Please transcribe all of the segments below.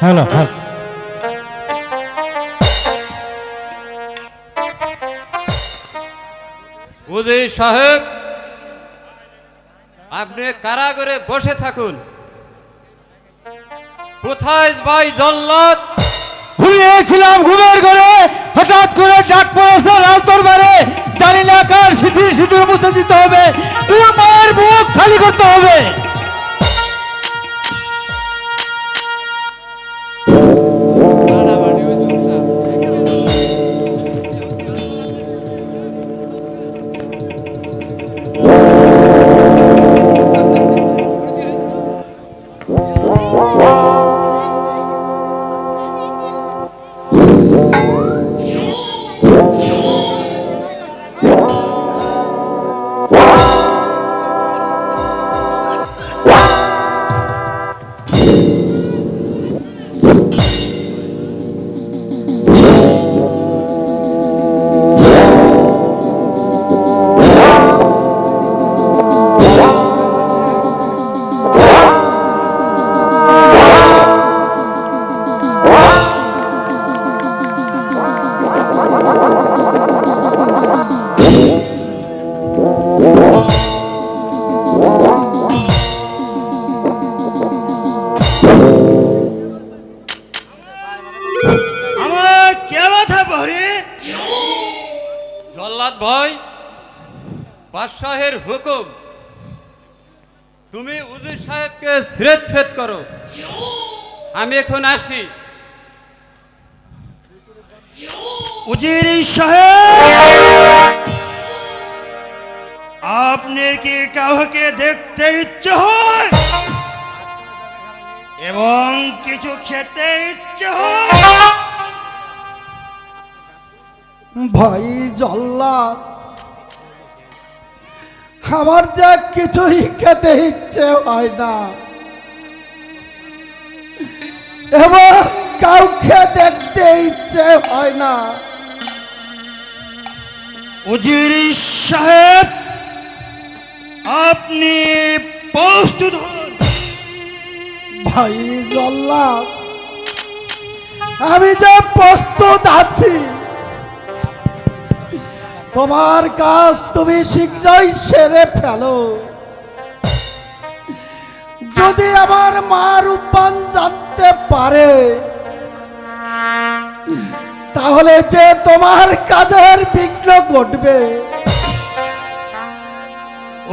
Hello হ্যাঁ। উজির সাহেব আপনি কারাগারে বসে থাকুন। কোথায় ভাই জল্লাদ? ঘুমিয়েছিলাম ঘুমের ঘরে হঠাৎ করে ডাক পড়েছে রাজ দরবারে জানি না কার সিঁথির সিঁদুর মুছে দিতে হবে তোর মায়ের বুক খালি করতে হবে। জল্লাদ ভাই, বাদশাহের হুকুম। তুমি উজির সাহেবকে ছেদ করো। আমি এখন আসি। উজির সাহেব, আপনি কি কাউকে দেখতে ইচ্ছে হয়? এবং কিছু খেতে ইচ্ছে হয়? ভাই জল্লাদ আমার যা কিছুই খেতে ইচ্ছে হয় না। এবং কাউকে দেখতে ইচ্ছে হয় না। উজির সাহেব আপনি প্রস্তুত হন। ভাই জল্লাদ আমি যে প্রস্তুত আছি তোমার কাজ তুমি শীঘ্রই সেরে ফেলো। যদি আমার মা রূপান জানতে পারে তাহলে যে তোমার কাজের বিঘ্ন ঘটবে।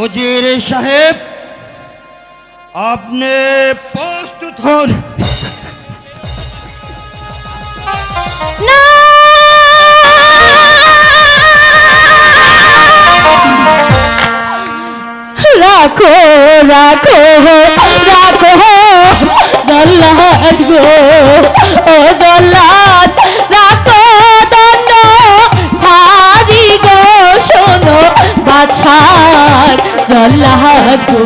উজির সাহেব আপনি প্রস্তুত হন। রাখো রাখো রাখো, দল্লাদ গো, ও দল্লাদ, রাখো দন্ড ছাড়ি গো, শোনো বাছার দল্লাদ গো।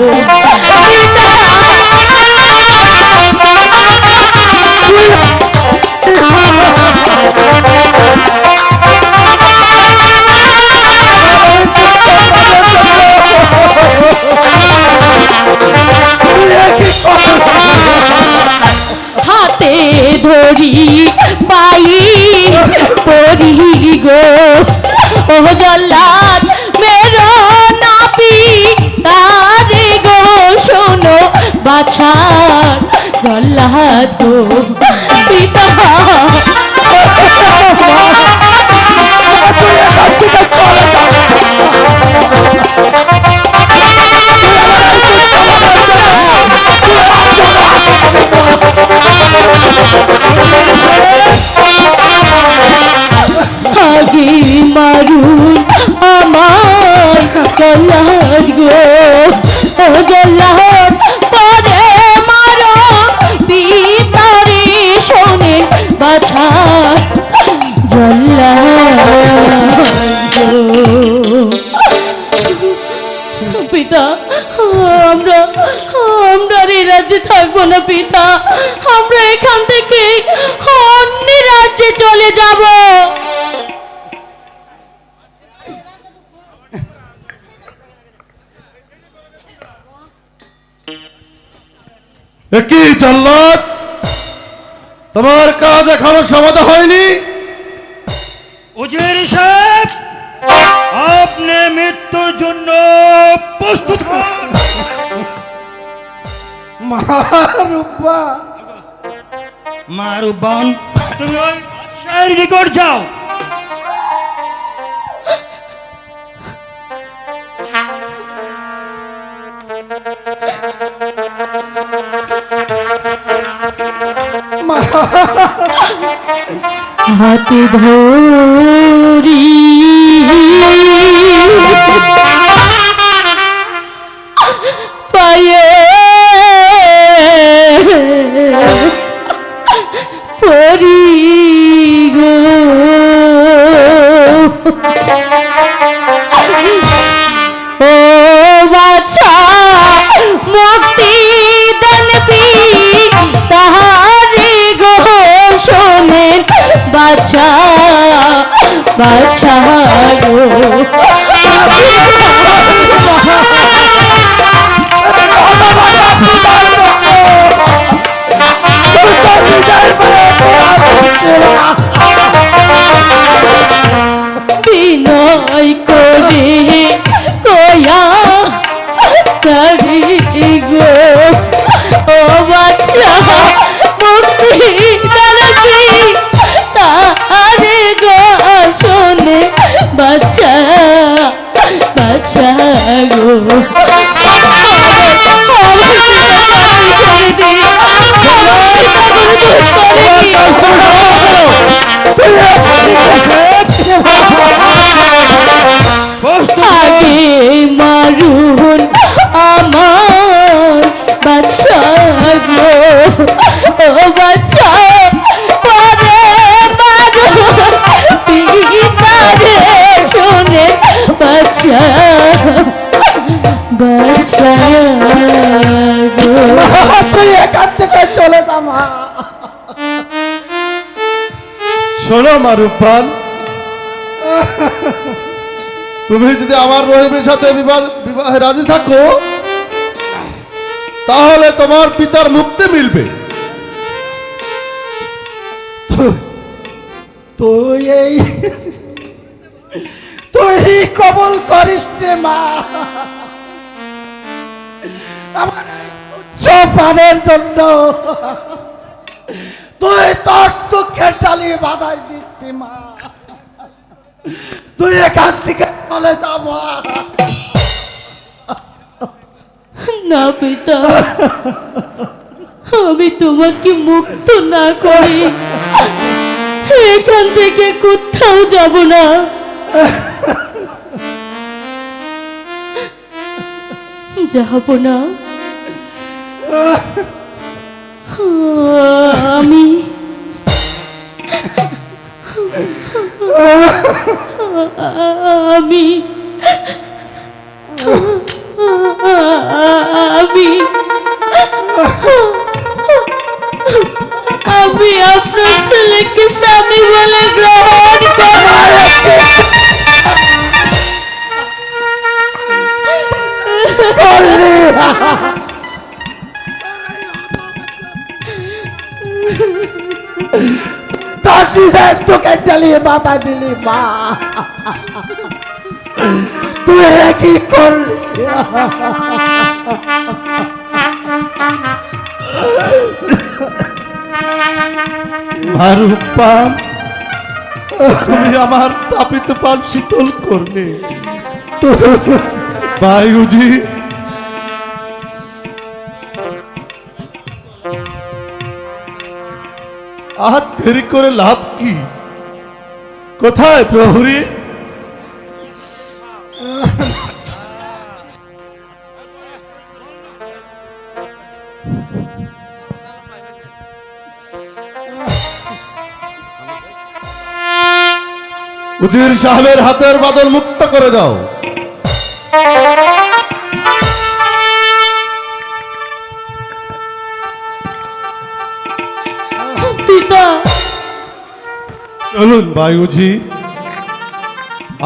ও কি জল্লাদ তোমার কাজ এখনও সমাধা হয়নি। উজির সাহেব আপনি মৃত্যুর জন্য প্রস্তুত হন মারুব্বা মারুবান তুমি ওই বাদশাহের নিকট যাও। হাতে ধরি বাছা গো মা শোনো মারুফান তুমি যদি আমার রহিমের সাথে বিবাহ বিবাহে রাজি থাকো তাহলে তোমার পিতার মুক্তি মিলবে। তুই এই তুই কবল করিস রে মা। আমার পানের জন্য। তুই তোর দুঃখের ডালি বাধাই দিচ্ছি, মা। তুই এখান থেকে চলে যা মা না পিতা, আমি তোমাকে মুক্ত না করি। এখান থেকে কোথাও যাব না। যাব না। আমি আমি আমি আমি আপনার ছেলেকে স্বামী বলে গ্রহণ ডালি বাধা দিলি মা তুই কি করলি তুমি আমার তাপিত পান শীতল করলে। বায়ুজি, আর দেরি করে লাভ কি? কোথায় প্রহরী? উজির সাহেবের হাতের বাদল মুক্ত করে দাও। চলুন বায়ুজি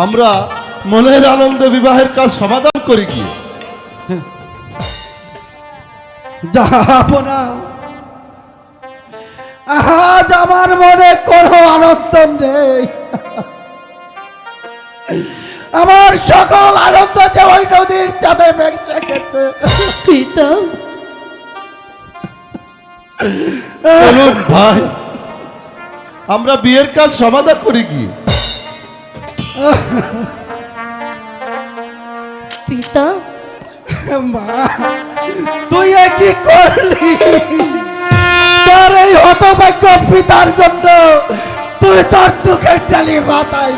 আমরা মনের আনন্দে বিবাহের কাজ সমাধান করি কি? যাব না আজ আমার মনে কোনো আনন্দ নেই। আমার সকল আনন্দ যে ওই নদীর চাঁদে ভেসে গেছে। ভাই। আমরা বিয়ের কাজ সমাধান করি কি পিতা মা তুই কি করলি তোর এই হতভাগ্য পিতার জন্য তুই তোর দুঃখের চালিয়ে মাথায়।